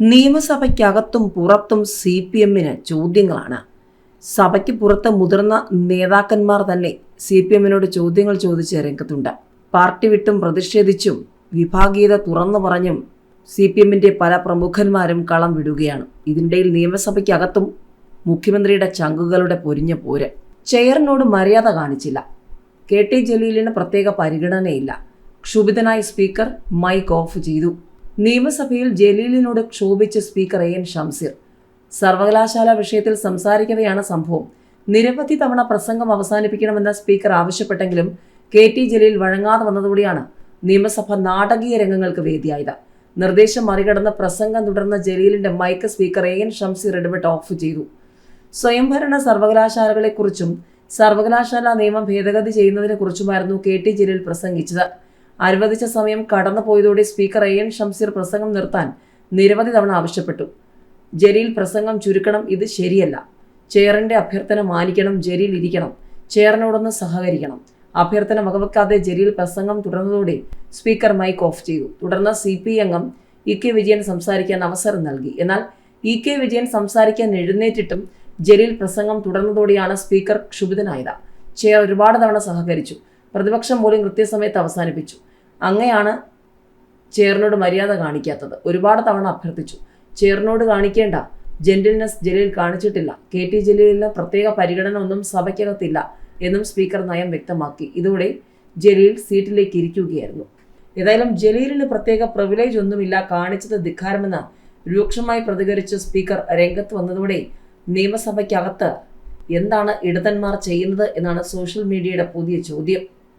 നിയമസഭയ്ക്കകത്തും പുറത്തും C P എമ്മിന് ചോദ്യങ്ങളാണ്. സഭയ്ക്ക് പുറത്ത് മുതിർന്ന നേതാക്കന്മാർ തന്നെ സി പി എമ്മിനോട് ചോദ്യങ്ങൾ ചോദിച്ച് രംഗത്തുണ്ട്. പാർട്ടി വിട്ടും പ്രതിഷേധിച്ചും വിഭാഗീയത തുറന്നു പറഞ്ഞും സി പി എമ്മിന്റെ പല പ്രമുഖന്മാരും കളം വിടുകയാണ്. ഇതിനിടയിൽ നിയമസഭയ്ക്കകത്തും മുഖ്യമന്ത്രിയുടെ ചങ്കുകളുടെ പൊരിഞ്ഞ പോര്. ചെയറിനോട് മര്യാദ കാണിച്ചില്ല. കെ ടി ജലീലിന് പ്രത്യേക പരിഗണനയില്ല. ക്ഷുഭിതനായ സ്പീക്കർ മൈക്ക് ഓഫ് ചെയ്തു. നിയമസഭയിൽ ജലീലിനോട് ക്ഷോഭിച്ച് സ്പീക്കർ എ എൻ ഷംസീർ. സർവകലാശാല വിഷയത്തിൽ സംസാരിക്കവെയാണ് സംഭവം. നിരവധി തവണ പ്രസംഗം അവസാനിപ്പിക്കണമെന്ന് സ്പീക്കർ ആവശ്യപ്പെട്ടെങ്കിലും കെ ടി ജലീൽ വഴങ്ങാതെ വന്നതോടെയാണ് നിയമസഭ നാടകീയ രംഗങ്ങൾക്ക് വേദിയായത്. നിർദ്ദേശം മറികടന്ന് പ്രസംഗം തുടർന്ന ജലീലിന്റെ mic speaker A N Shamseer ഇടപെട്ട് ഓഫ് ചെയ്തു. സ്വയംഭരണ സർവകലാശാലകളെക്കുറിച്ചും സർവകലാശാല നിയമം ഭേദഗതി ചെയ്യുന്നതിനെക്കുറിച്ചുമായിരുന്നു കെ ടി ജലീൽ പ്രസംഗിച്ചത്. അനുവദിച്ച സമയം കടന്നുപോയതോടെ സ്പീക്കർ എ എൻ ഷംസീർ പ്രസംഗം നിർത്താൻ നിരവധി തവണ ആവശ്യപ്പെട്ടു. ജലീൽ പ്രസംഗം ചുരുക്കണം ഇത് ശരിയല്ല. ചെയറിന്റെ അഭ്യർത്ഥന മാനിക്കണം ജലീൽ ഇരിക്കണം. ചെയറിനോടൊന്ന് സഹകരിക്കണം. അഭ്യർത്ഥന വകവെക്കാതെ ജലീൽ പ്രസംഗം തുടർന്നതോടെ സ്പീക്കർ മൈക്ക് ഓഫ് ചെയ്തു. തുടർന്ന് സി പി അംഗം ഇ കെ വിജയൻ സംസാരിക്കാൻ അവസരം നൽകി. എന്നാൽ ഇ കെ വിജയൻ സംസാരിക്കാൻ എഴുന്നേറ്റിട്ടും ജലീൽ പ്രസംഗം തുടർന്നതോടെയാണ് സ്പീക്കർ ക്ഷുഭിതനായത്. ചെയർ ഒരുപാട് തവണ സഹകരിച്ചു. പ്രതിപക്ഷം പോലും കൃത്യസമയത്ത് അവസാനിപ്പിച്ചു. അങ്ങയാണ് ചേറിനോട് മര്യാദ കാണിക്കാത്തത്. ഒരുപാട് തവണ അഭ്യർത്ഥിച്ചു. ചേറിനോട് കാണിക്കേണ്ട. ജെന്റിൽനെസ് ജലീൽ കാണിച്ചിട്ടില്ല. കെ ടി ജലീലിന് പ്രത്യേക പരിഗണന ഒന്നും സഭയ്ക്കകത്തില്ല എന്നും സ്പീക്കർ നയം വ്യക്തമാക്കി. ഇതോടെ ജലീൽ സീറ്റിലേക്ക് ഇരിക്കുകയായിരുന്നു. ഏതായാലും ജലീലിന് പ്രത്യേക പ്രിവിലേജ് ഒന്നുമില്ല കാണിച്ചത് ധിക്കാരമെന്ന് രൂക്ഷമായി പ്രതികരിച്ച സ്പീക്കർ രംഗത്ത് വന്നതോടെ നിയമസഭയ്ക്കകത്ത് എന്താണ് ഇടതന്മാർ ചെയ്യുന്നത് എന്നാണ് സോഷ്യൽ മീഡിയയുടെ പുതിയ ചോദ്യം.